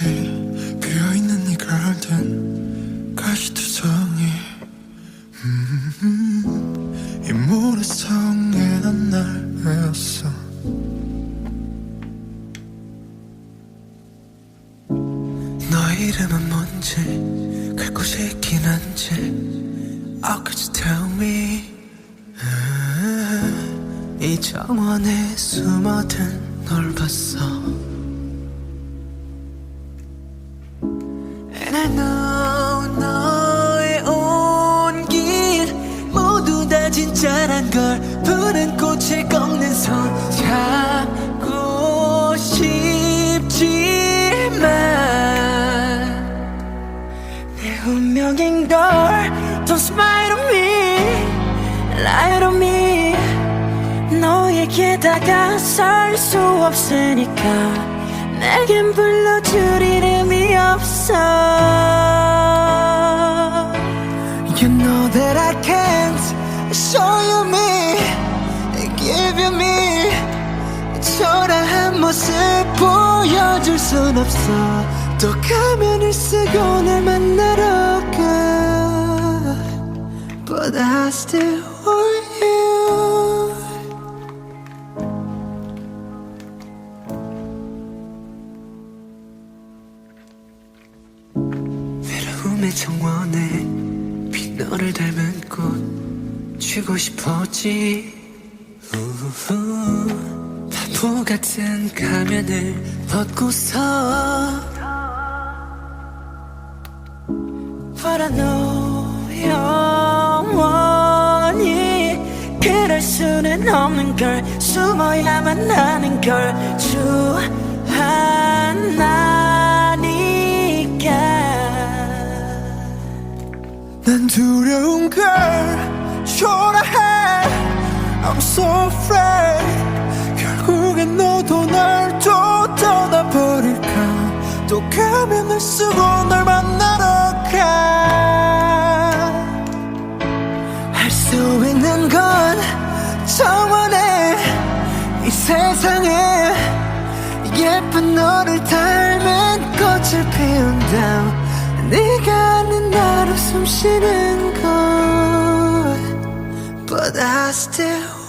피어있는 이 가시투성이 음, 이 모래성에 난날 외웠어. 너 이름은 뭔지 갈 곳이 있긴 한지 Oh could 아, 이 정원에 숨어든 널 봤어 너의 온 길. 모두 다 진짜란 걸 푸른 꽃을 꺾는 손 잡고 싶지만 내 운명인 걸 Don't smile on 너에게 다가설 수 없으니까 내겐 불러줄 이름이 없어 You know that I can't show you me Give you me 초라한 모습 보여줄 순 없어 또 가면을 쓰고 날 만나러 가 But I still 외로움의 정원에 빈 너를 닮은 꽃 쥐고 싶었지. 우후, 바보 같은 가면을 벗고서 But I know 영원히 그럴 수는 없는 걸. 숨어야만 하는 걸. 주하 난 두려운 걸 초라해. I'm so afraid. 결국엔 너도 날 또 떠나버릴까? 또 가면을 쓰고 널 만나러 가할 수 있는 건 정원에 이 세상에. 예쁜 너를 닮은 꽃을 피운다 네가 아는 나로 숨쉬는 것 But I still